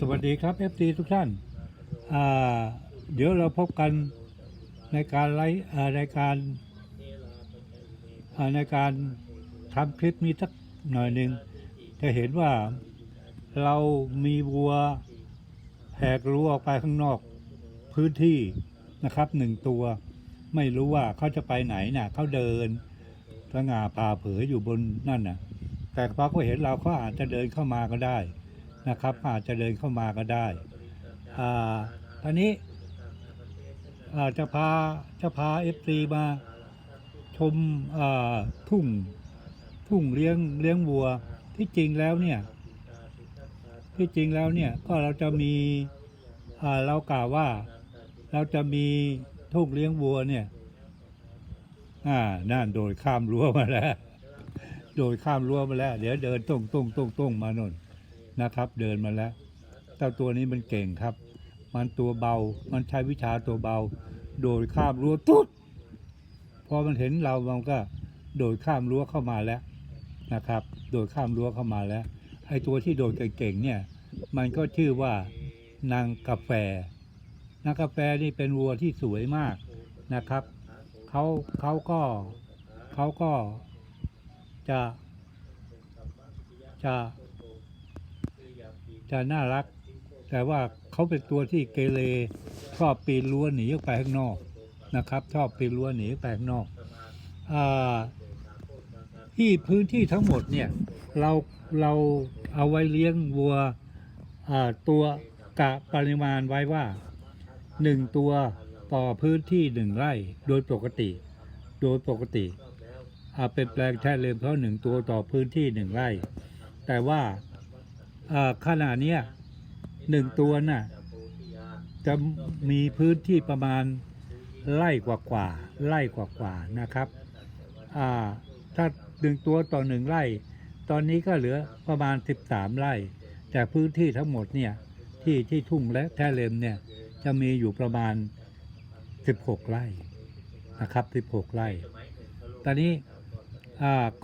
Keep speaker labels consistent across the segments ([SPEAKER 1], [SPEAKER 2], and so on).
[SPEAKER 1] สวัสดีครับ FC ทุกท่านาเดี๋ยวเราพบกันในการไลฟ์อ่าในการในการทำคลิปนี้สักหน่อยหนึ่งจะเห็นว่าเรามีวัวแหกรั้วออกไปข้างนอกพื้นที่นะครับหนึ่งตัว ไม่รู้ว่าเขาจะไปไหนน่ะเขาเดินสง่าผ่าเผยอยู่บนนั่นน่ะ แต่พอเขาเห็นเราเขาอาจจะเดินเข้ามาก็ได้ นะครับ อาจจะเดินเข้ามาก็ได้อ่าตอนนี้อ่าจะพาจะพาเอฟซีมาชมอ่าทุ่งทุ่งเลี้ยงเลี้ยงวัวที่จริงแล้วเนี่ยที่จริงแล้วเนี่ยก็เราจะมีอ่าเรากล่าวว่าเราจะมีทุ่งเลี้ยงวัวเนี่ยอ่านั่นโดยข้ามรั้วมาแล้ว โดยข้ามรั้วมาแล้ว เดี๋ยวเดินตรงตรงตรงตรงมาโน่น นะครับ เดินมาแล้วเจ้าตัวนี้มันเก่งครับ มันตัวเบา มันใช้วิชาตัวเบา โดยข้ามรั้วตุ๊ดพอมันเห็นเรามันก็โดดข้ามรั้วเข้ามาแล้วนะครับ โดดข้ามรั้วเข้ามาแล้วไอ้ตัวที่โดดเก่งๆเนี่ย มันก็ชื่อว่านางกาแฟนางกาแฟนี่เป็นวัวที่สวยมากนะครับเขาเขาก็เขาก็จะจะ จะน่ารัก แต่ว่าเขาเป็นตัวที่เกเรชอบปีนรั้วหนีออกไปข้างนอกนะครับ ชอบปีนรั้วหนีไปข้างนอกอที่พื้นที่ทั้งหมดเนี่ยเราเราเอาไว้เลี้ยงวัวตัวกะปริมาณไว้ว่าหนึ่งตัวต่อพื้นที่หนึ่งไร่โดยปกติโดยปกติอ่าเป็นแปลงแช่เลมเพราะหนึ่งตัวต่อพื้นที่หนึ่งไร่ แต่ว่า ขนาดเนี้ยหนึ่งตัวน่ะจะมีพื้นที่ประมาณไร่กว่ากว่าไร่กว่ากว่านะครับถ้าหนึ่งตัวต่อหนึ่งไร่ ตอนนี้ก็เหลือประมาณ 13 ไร่ แต่พื้นที่ทั้งหมดเนี่ยที่ที่ทุ่งและแท่เลมเนี่ยจะมีอยู่ประมาณ 16 ไร่นะครับ 16 ไร่ ตอนนี้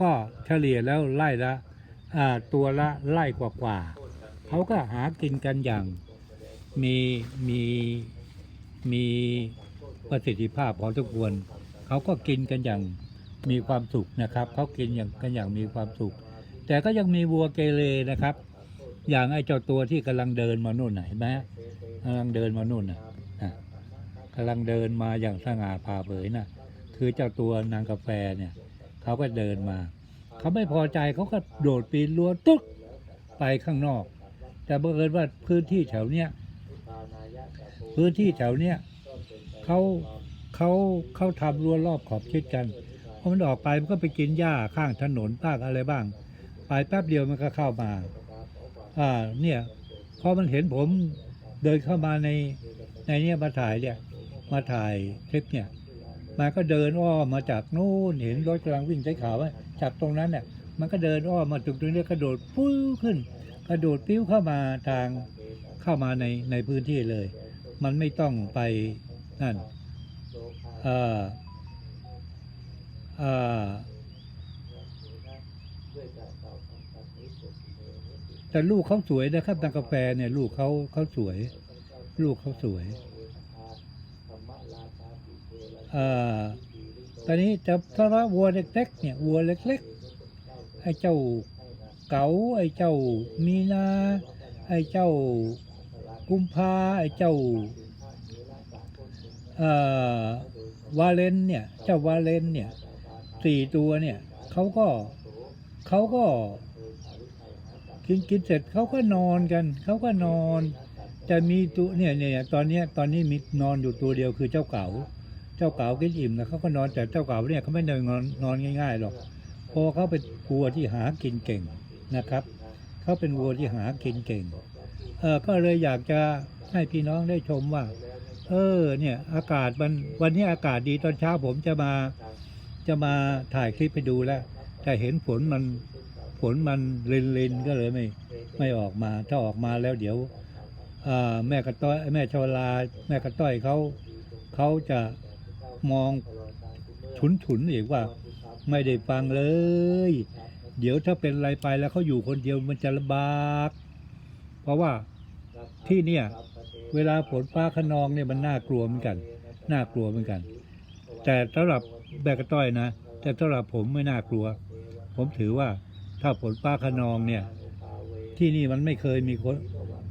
[SPEAKER 1] ก็เฉลี่ยแล้วไร่ละ ตัวละไล่กว่ากว่าๆเขาก็หากินกันอย่างมีมีมีประสิทธิภาพพอทุกควรเขาก็กินกันอย่างมีความสุขนะครับเขากินอย่างกันอย่างมีความสุข แต่ก็ยังมีวัวเกเรนะครับ อย่างไอ้เจ้าตัวที่กำลังเดินมาโน่นไหนะเห็นไหมกำลังเดินมาโน่นนะอะกำลังเดินมาอย่างสง่าผ่าเผยนะคือเจ้าตัวนางกาแฟเนี่ยเขาก็เดินมา เขาไม่พอใจเขาก็โดดปีนรั้วตุ๊กไปข้างนอก แต่บังเอิญว่าพื้นที่แถวเนี้ยพื้นที่แถวเนี้ยเขาเขาเขาทำรั้วรอบขอบชิดกันพอมันออกไปมันก็ไปกินหญ้าข้างถนนบ้างอะไรบ้าง ไปแป๊บเดียวมันก็เข้ามาอ่าเนี่ยพอมันเห็นผมเดินเข้ามาในในเนี้ยมาถ่ายเนี่ยมาถ่ายคลิปเนี่ย มันก็เดินอ้อมมาจากนู่นเห็นรถกำลังวิ่งใช้ขาว่าจากตรงนั้นเนี่ยมันก็เดินอ้อมมาถึงตรงนี้กระโดดปุ้วขึ้น กระโดดปิ้วเข้ามาทางเข้ามาในในพื้นที่เลย มันไม่ต้องไปนั่นเอ่อเอ่อแต่ลูกเขาสวยนะครับทางกาแฟเนี่ยลูกเขาเขาสวย ลูกเขาสวย ตอนนี้จะถ้าว่าวัวเล็กๆเนี่ยวัวเล็กๆไอ้เจ้าเก๋าไอ้เจ้ามีนาไอ้เจ้ากุมภาไอ้เจ้าเอ่อวาเลนเนี่ยเจ้าวาเลนเนี่ยสี่ตัวเนี่ยเขาก็เขาก็กินกินเสร็จเขาก็นอนกันเขาก็นอน จะมีตัวเนี่ยเนี่ยตอนนี้ตอนนี้มีนอนอยู่ตัวเดียวคือเจ้าเก๋า เจ้าเก๋ากินอิ่มนะเขาก็นอนแต่เจ้าเก๋าเนี่ยเขาไม่ได้นอนนอนง่ายๆหรอกเพราะเขาเป็นวัวที่หากินเก่งนะครับเขาเป็นวัวที่หากินเก่งเออก็เลยอยากจะให้พี่น้องได้ชมว่า เออเนี่ยอากาศมันวันนี้อากาศดีตอนเช้าผมจะมาจะมาถ่ายคลิปไปดูแล้ว แต่เห็นฝนมันฝนมันลินลินก็เลยไม่ไม่ออกมา ถ้าออกมาแล้วเดี๋ยวแม่กระต้อยแม่ชวลา แม่กระต้อยเขาเขาจะ มองฉุนฉุนอีกว่า ไม่ได้ฟังเลย เดี๋ยวถ้าเป็นอะไรไปแล้วเขาอยู่คนเดียวมันจะลำบาก เพราะว่าที่เนี่ย เวลาฝนฟ้าขนองเนี่ยมันน่ากลัวเหมือนกัน น่ากลัวเหมือนกัน แต่สำหรับแบกกระต้อยนะ แต่สำหรับผมไม่น่ากลัว ผมถือว่าถ้าฝนฟ้าขนองเนี่ย ที่นี่มันไม่เคยมีคน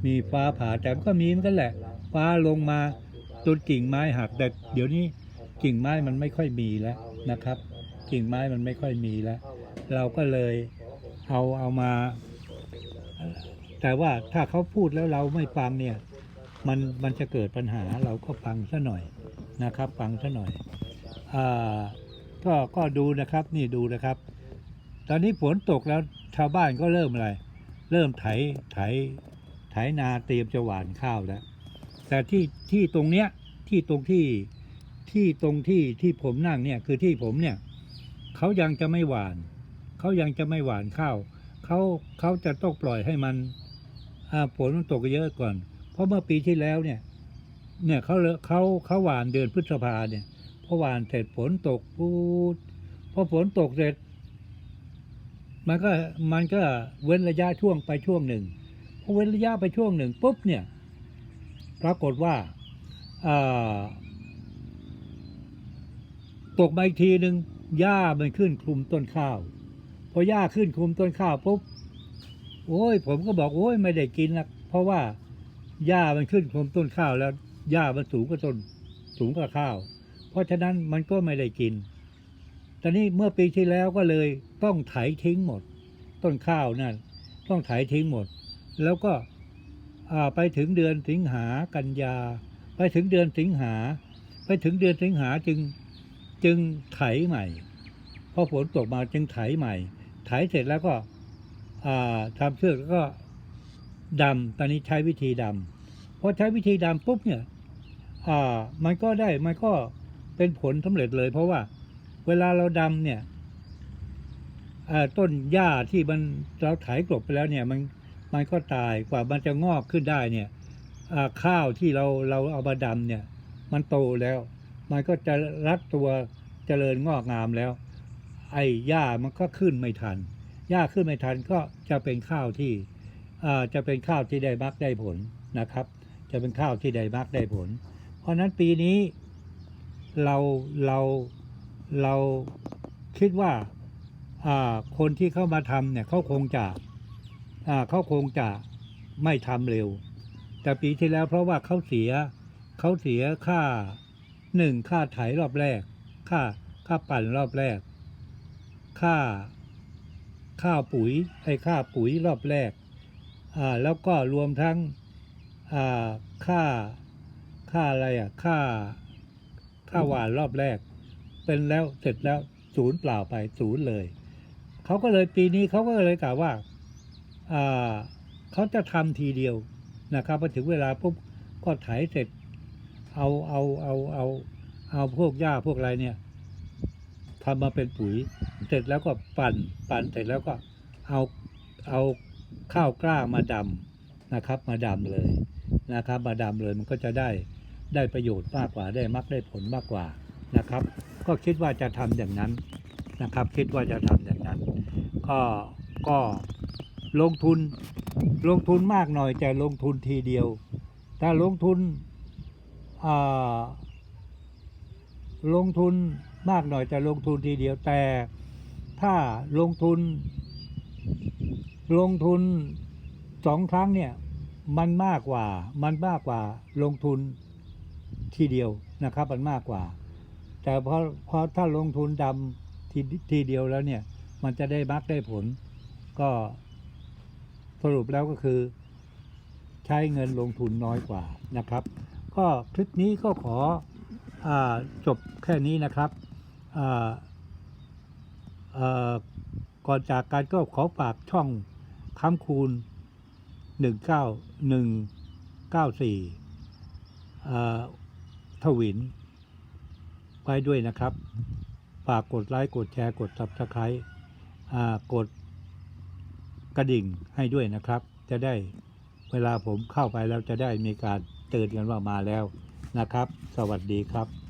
[SPEAKER 1] มีฟ้าผ่าแต่ก็มีมือนกันแหละ ฟ้าลงมาจนกิ่งไม้หักแต่เดี๋ยวนี้ กิ่งไม้มันไม่ค่อยมีแล้วนะครับ กิ่งไม้มันไม่ค่อยมีแล้ว เราก็เลยเอาเอามา แต่ว่าถ้าเขาพูดแล้วเราไม่ฟังเนี่ยมันมันจะเกิดปัญหาเราก็ฟังซะหน่อยนะครับ ฟังซะหน่อยอ่าก็ก็ดูนะครับนี่ดูนะครับ ตอนนี้ฝนตกแล้วชาวบ้านก็เริ่มอะไร เริ่มไถไถไถนาเตรียมจะหว่านข้าวแล้วแต่ที่ที่ตรงเนี้ยที่ตรงที่ ที่ตรงที่ที่ผมนั่งเนี่ยคือที่ผมเนี่ยเขายังจะไม่หวานเขายังจะไม่หวานข้าวเขาเขาจะต้องปล่อยให้มันอ่าฝนมันตกเยอะก่อน เพราะเมื่อปีที่แล้วเนี่ย เนี่ยเขาเขาเขาหวานเดือนพฤษภาเนี่ยพอหวานเสร็จฝนตกปูดพอฝนตกเสร็จ มันก็มันก็เว้นระยะช่วงไปช่วงหนึ่งพอเว้นระยะไปช่วงหนึ่งปุ๊บเนี่ย ปรากฏว่าอ่า ตกมาอีกทีหนึ่งหญ้ามันขึ้นคลุมต้นข้าว พอหญ้าขึ้นคลุมต้นข้าวปุ๊บโอ้ย ผมก็บอกโอ้ยไม่ได้กินละเพราะว่าหญ้ามันขึ้นคลุมต้นข้าวแล้วหญ้ามันสูงกว่าต้นสูงกว่าข้าว เพราะฉะนั้นมันก็ไม่ได้กินตอนนี้เมื่อปีที่แล้วก็เลยต้องไถทิ้งหมด ต้นข้าวนั่นต้องไถทิ้งหมด แล้วก็ไปถึงเดือนสิงหากันยา ไปถึงเดือนสิงหา ไปถึงเดือนสิงหาจึง จึงไถใหม่พอฝนตกมาจึงไถใหม่ ไถเสร็จแล้วก็ทำเชือกแล้วก็ดำตอนนี้ใช้วิธีดำพอใช้วิธีดำปุ๊บเนี่ยมันก็ได้มันก็เป็นผลสำเร็จเลย เพราะว่าเวลาเราดำเนี่ยต้นหญ้าที่มันเราไถกลบไปแล้วเนี่ยมันมันก็ตายกว่ามันจะงอกขึ้นได้เนี่ยข้าวที่เราเราเอามาดำเนี่ย มันโตแล้ว มันก็จะรัดตัวเจริญงอกงามแล้ว ไอ้หญ้ามันก็ขึ้นไม่ทันหญ้าขึ้นไม่ทันก็จะเป็นข้าวที่จะเป็นข้าวที่ได้มักได้ผลนะครับ จะเป็นข้าวที่ได้มักได้ผล เพราะนั้นปีนี้เราเราเราคิดว่าคนที่เข้ามาทำเนี่ยเขาคงจะเขาคงจะไม่ทำเร็ว แต่ปีที่แล้วเพราะว่าเขาเสียเขาเสียค่า หนึ่งค่าไถรอบแรก ค่าค่าปั่นรอบแรก ค่าค่าปุ๋ยไอ้ค่าปุ๋ยรอบแรกอ่าแล้วก็รวมทั้งอ่าค่าค่าอะไรอะค่าค่าหวานรอบแรก เป็นแล้วเสร็จแล้วศูนย์เปล่าไปศูนย์เลยเขาก็เลยปีนี้เขาก็เลยกล่าวว่าอ่าเขาจะทำทีเดียวนะครับพอถึงเวลาปุ๊บก็ไถเสร็จ เอาเอาเอาเอาเอาพวกหญ้าพวกอะไรเนี่ยทำมาเป็นปุ๋ย เสร็จแล้วก็ปั่นปั่นเสร็จแล้วก็เอาเอาข้าวกล้ามาดำนะครับ มาดำเลยนะครับ มาดำเลยมันก็จะได้ได้ประโยชน์มากกว่าได้มักได้ผลมากกว่านะครับ ก็คิดว่าจะทำอย่างนั้นนะครับ คิดว่าจะทำอย่างนั้น ก็ก็ลงทุนลงทุนมากหน่อยแต่ลงทุนทีเดียว ถ้าลงทุน ลงทุนมากหน่อยแต่ลงทุนทีเดียวแต่ถ้าลงทุน ลงทุนสองครั้งเนี่ยมันมากกว่ามันมากกว่าลงทุนทีเดียวนะครับมันมากกว่า แต่พอพอถ้าลงทุนดำทีทีเดียวแล้วเนี่ยมันจะได้มักได้ผล ก็สรุปแล้วก็คือ ใช้เงินลงทุนน้อยกว่านะครับ ก็คลิปนี้ก็ขออจบแค่นี้นะครับก่อนจากกันก็ขอฝากช่องค้ำคูณหนึ่งเก้าหนึ่งเก้าสี่ทวิน ไว้ด้วยนะครับ ฝากกดไลค์ กดแชร์ กด subscribe อ่ากดกระดิ่งให้ด้วยนะครับ จะได้เวลาผมเข้าไปแล้วจะได้มีการ ตือนกันว่ามาแล้วนะครับ สวัสดีครับ